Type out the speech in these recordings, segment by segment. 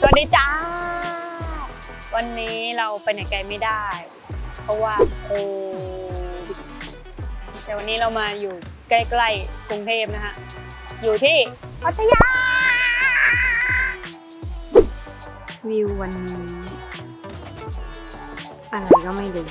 สวัสดีจ้า วันนี้เราไปไหนไกลไม่ได้ เพราะว่าโควิดแต่วันนี้เรามาอยู่ใกล้ๆกรุงเทพนะคะอยู่ที่พัทยา วิววันนี้ อะไรก็ไม่รู้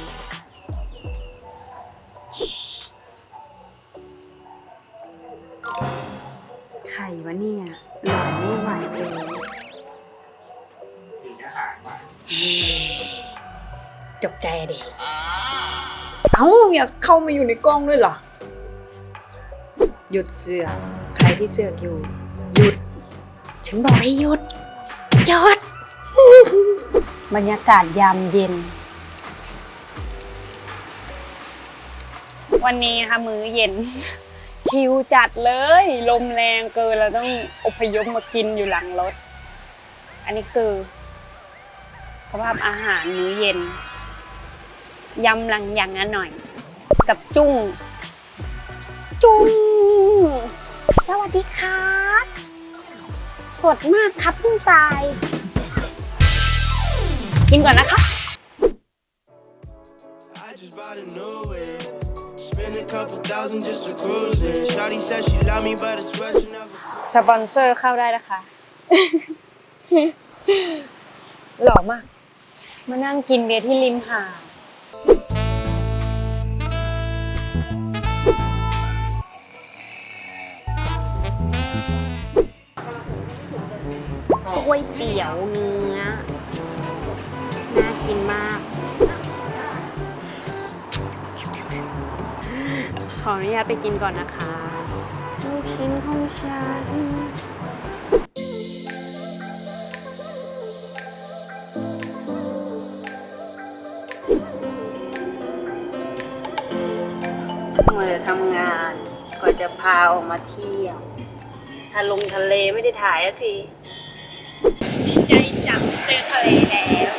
จกใจดิ เอ้าอยากเข้ามาอยู่ในกล้องด้วยเหรอ หยุดเสือกใครที่เสือกอยู่ หยุด ฉันบอกให้หยุด หยุด บรรยากาศยามเย็น วันนี้นะคะมื้อเย็น ชิลจัดเลย ลมแรงเกินเราต้องอพยพมากินอยู่หลังรถ อันนี้คือ สภาพอาหารมื้อเย็นยำหลังอย่างนั้นหน่อย กับจุ้ง จุ้ง สวัสดีครับ สดมากครับจุ้งตาย กินก่อนนะคะ I just bought a new whip. Spend a couple thousand just to cruise it. Shawty said she love me, but I swear she never. สปอนเซอร์เข้าได้นะคะ หล่อมาก มานั่งกินเบียร์ที่ริมหาดก๋วยเตี๋ยวเนื้อ น่ากินมาก ขออนุญาตไปกินก่อนนะคะ ลูกชิ้นของฉัน มือทำงาน ก็จะพาออกมาเที่ยวถ้าลงทะเลไม่ได้ถ่ายสักทีดีใจจังเจอทะเลแล้ว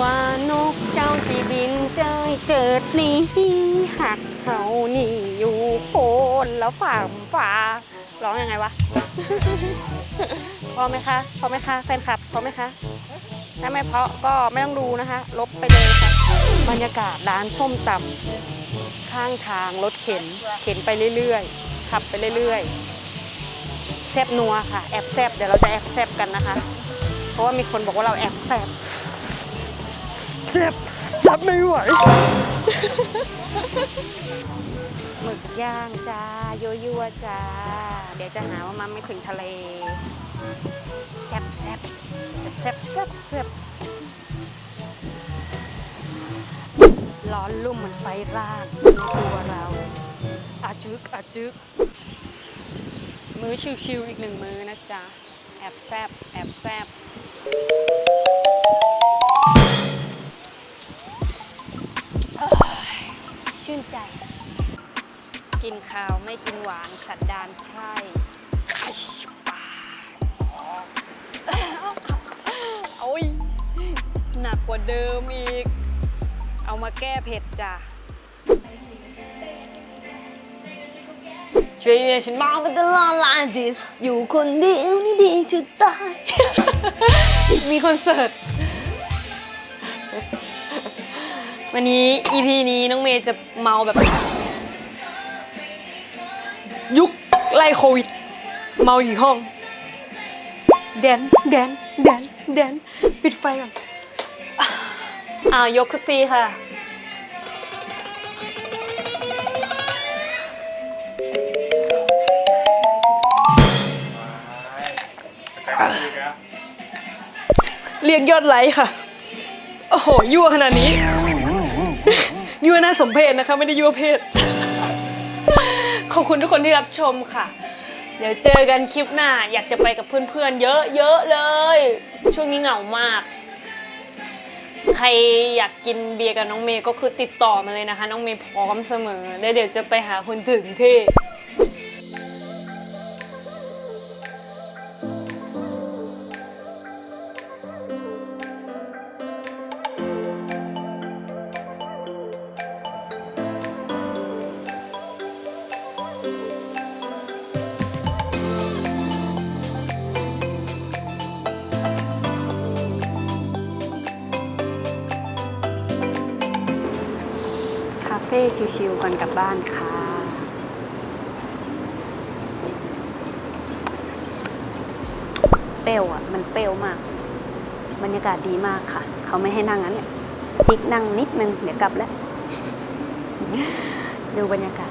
ว่านกเจ้าสีบินเจยเจิดนี้หักเขานี่อยู่โคนแล้วฝ่ามฟ้าร้องยังไงวะ พอไหมคะ พอไหมคะแฟนคลับ พอไหมคะ ถ้าไม่เพราะก็ไม่ต้องดูนะคะ ลบไปเลยค่ะ บรรยากาศร้านส้มตำข้างทางรถเข็น เข็นไปเรื่อยๆ ขับไปเรื่อยๆ แซบนัวค่ะ แอบแซบเดี๋ยวเราจะแอบแซบกันนะคะ เพราะว่ามีคนบอกว่าเราแอบแซบ แซบแซบไม่ไหวหมึกย่างจ้าโยยั่วจ้า เดี๋ยวจะหาว่ามันไม่ถึงทะเลแซ่บแซบแซบแซบแซบร้อนลุ่มเหมือนไฟร่างในตัวเราอาจึกอาจึก มื้อชิวๆอีกหนึ่งมื้อนะจ๊ะ แอบแซบแอบแซบ ใจ กินข้าวไม่กินหวานสันดานไพร่โอ้ยหนักกว่าเดิมอีก เอามาแก้เผ็ดจ้ะช่วยฉันมองไปตลอดลานดิสอยู่คนเดียวนี่ดีจะตาย มีคอนเสิร์ต วันนี้ EP นี้น้องเมย์จะเมาแบบ ยุคไล่โควิด เมาอยู่ห้อง แดนแดนแดนแดนปิดไฟก่อนอ่ายกสักทีค่ะ เรียกยอดไลค์ค่ะ โอ้โห ยั่วขนาดนี้ ยั่วน่าสมเพชนะคะ ไม่ได้ยั่วเพศ ขอบคุณทุกคนที่รับชมค่ะ เดี๋ยวเจอกันคลิปหน้า อยากจะไปกับเพื่อนๆ เยอะๆเลย ช่วงนี้เหงามาก ใครอยากกินเบียร์กับน้องเมย์ก็คือติดต่อมาเลยนะคะ น้องเมย์พร้อมเสมอแล้วเดี๋ยวจะไปหาคนถึงที่ เฟ่ชิวๆก่อนกลับบ้านค่ะ เปรี้ยวอะ มันเปรี้ยวมาก บรรยากาศดีมากค่ะ เขาไม่ให้นั่งนั้นเนี่ยจิกนั่งนิดนึง เดี๋ยวกลับแล้ว ดูบรรยากาศ